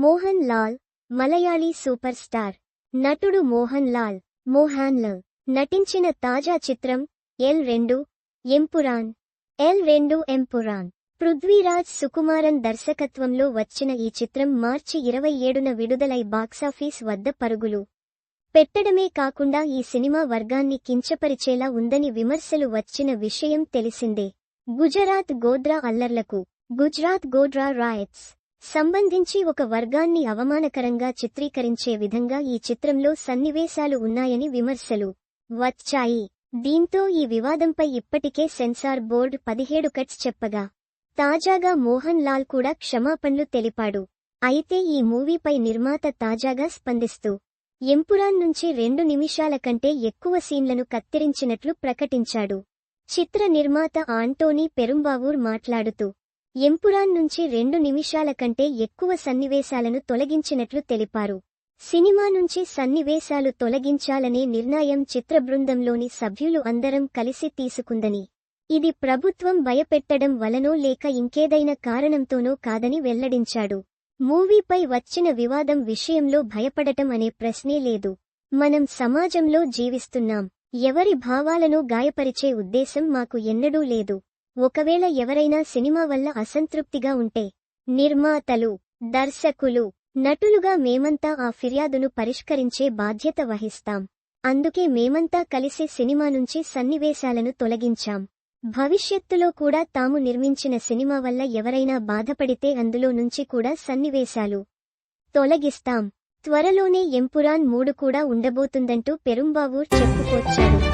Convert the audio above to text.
Mohan Lal Malayali super star నటుడు మోహన్ లాల్. మోహన్ నటించిన తాజా చిత్రం ఎల్ రెండు ఎంపురాన్. ఎల్ రెండు ఎంపురాన్. పృథ్వీరాజ్ సుకుమారన్ దర్శకత్వంలో వచ్చిన ఈ చిత్రం మార్చి ఇరవై ఏడున విడుదలై బాక్సాఫీస్ వద్ద పరుగులు పెట్టడమే కాకుండా ఈ సినిమా వర్గాన్ని కించపరిచేలా ఉందని విమర్శలు వచ్చిన విషయం తెలిసిందే. గుజరాత్ గోద్రా అల్లర్లకు. గుజరాత్ గోడ్రా రాయట్స్ సంబంధించి ఒక వర్గాన్ని అవమానకరంగా చిత్రీకరించే విధంగా ఈ చిత్రంలో సన్నివేశాలు ఉన్నాయని విమర్శలు వచ్చాయి. దీంతో ఈ వివాదంపై ఇప్పటికే సెన్సార్ బోర్డు పదిహేడు కట్స్ చెప్పగా తాజాగా మోహన్ లాల్ కూడా క్షమాపణలు తెలిపాడు. అయితే ఈ మూవీపై నిర్మాత తాజాగా స్పందిస్తూ ఎంపురాన్ నుంచి రెండు నిమిషాల కంటే ఎక్కువ సీన్లను కత్తిరించినట్లు ప్రకటించాడు. చిత్ర నిర్మాత ఆంటోనీ పెరుంబావూర్ మాట్లాడుతూ ఎంపురాన్ నుంచి రెండు నిమిషాల కంటే ఎక్కువ సన్నివేశాలను తొలగించినట్లు తెలిపారు. సినిమా నుంచి సన్నివేశాలు తొలగించాలనే నిర్ణయం చిత్ర బృందంలోని సభ్యులు అందరం కలిసి తీసుకుందని. ఇది ప్రభుత్వం భయపెట్టడం వలనో లేక ఇంకేదైనా కారణంతోనో కాదని వెల్లడించాడు. మూవీపై వచ్చిన వివాదం విషయంలో భయపడటం అనే ప్రశ్నే లేదు. మనం సమాజంలో జీవిస్తున్నాం. ఎవరి భావాలను గాయపరిచే ఉద్దేశం మాకు ఎన్నడూ లేదు. ఒకవేళ ఎవరైనా సినిమా వల్ల అసంతృప్తిగా ఉంటే నిర్మాతలు దర్శకులు నటులుగా మేమంతా ఆ ఫిర్యాదును పరిష్కరించే బాధ్యత వహిస్తాం. అందుకే మేమంతా కలిసి సినిమా నుంచి సన్నివేశాలను తొలగించాం. భవిష్యత్తులో కూడా తాము నిర్మించిన సినిమా వల్ల ఎవరైనా బాధపడితే అందులో నుంచి కూడా సన్నివేశాలు తొలగిస్తాం. త్వరలోనే ఎంపురాన్ మూడు కూడా ఉండబోతుందంటూ పెరుంబావూర్ చెప్పుకొచ్చాడు.